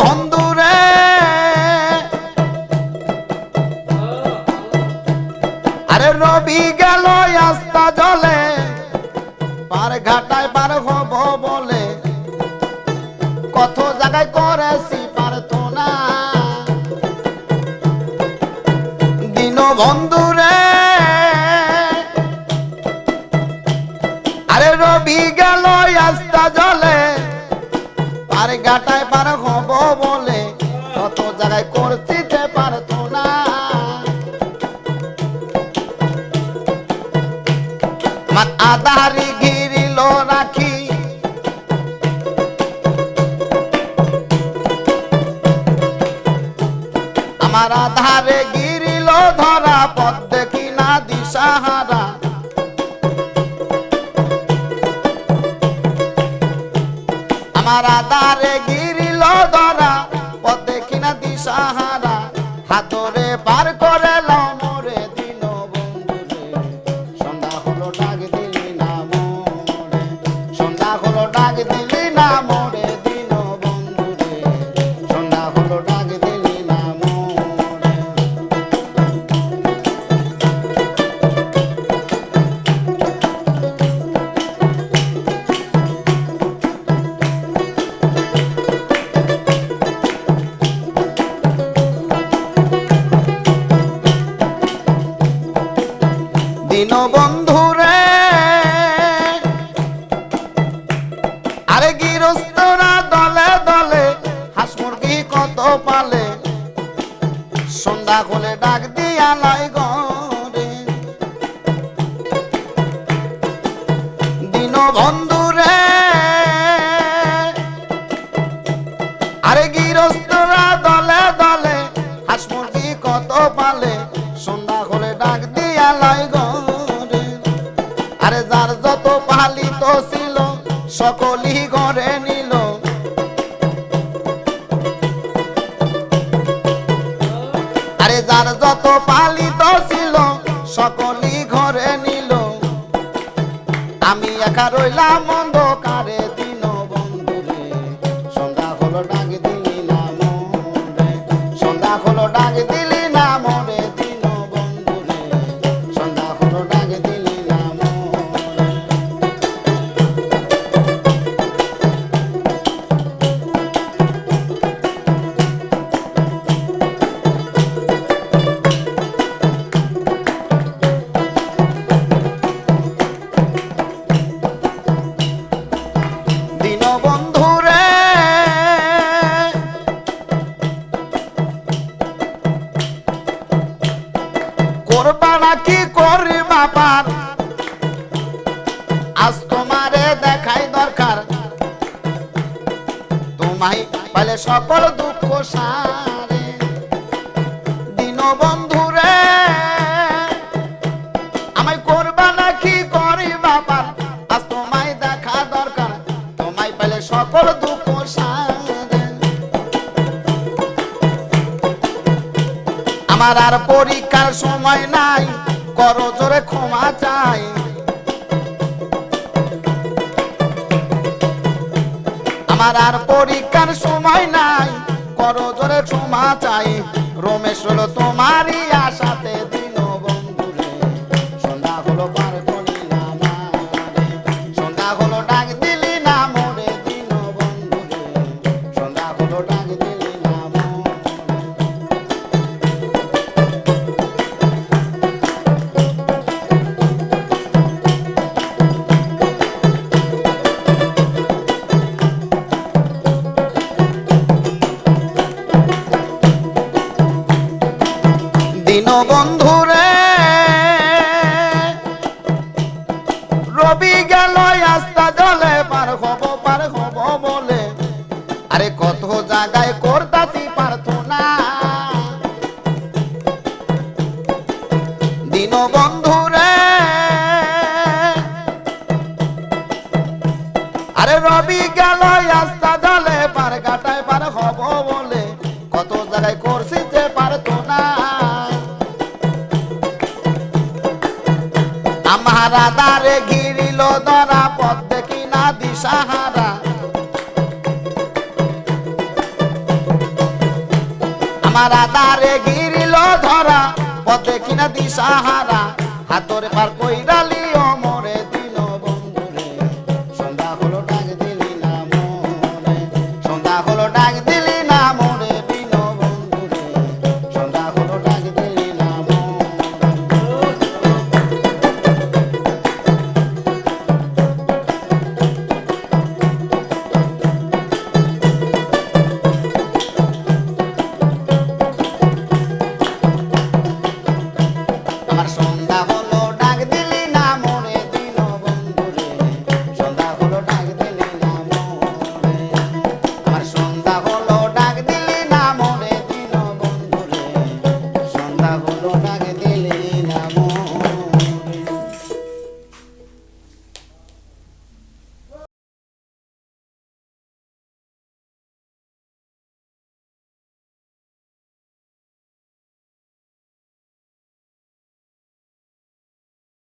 বন্ধুরে আরে রবি গেল আস্তা জলে, পার ঘাটায় পার হব বলে। কত জায়গায় করেছি পারতো না। দিন বন্ধুরে আরে রবি গেল আস্তা জলে, পার ঘাটায় আমার আধারি ঘিরিল রাখি। আমার আধারে গিরিল ধরা পথ দেখি না দিশাহারা। আমার আধারে গিরিল ধরা পথ দেখি না দিশাহারা। হাতরে পার হলে ডাক দিয়া গরে দিন বন্ধুরে আরে গৃহস্থরা দলে দলে হাঁস মুরগি কত পালে, সন্ধ্যা হলে ডাক দিয়া লাই গরে আরে যার যত পালিত ছিল, সকলই সকলই ঘরে নিল। আমি একা রইলাম অন্ধকারে। করবা করি বাপার আজ তোমারে দেখাই দরকার। তোমায় পালে সকল দুঃখ সারে। আমার আর পরীক্ষার সময় নাই। করো জোরে ক্ষমা চাই। আমার আর পরীক্ষার সময় নাই। করো জোরে ক্ষমা চাই। রমেশ হলো তোমারই আশাতে দিন বন্ধুরে আরে রবি গেল আস্তা জলে, পার কাটায় পার হব বলে। কত জায়গায় করছি যে পারতো না আমার আদারে ঘিরিল ধরা, পথ দেখি না দিশাহারা। আমার আদারে গিরিল ধরা পথে কিনা দিশাহারা হাতরে পার কইরালি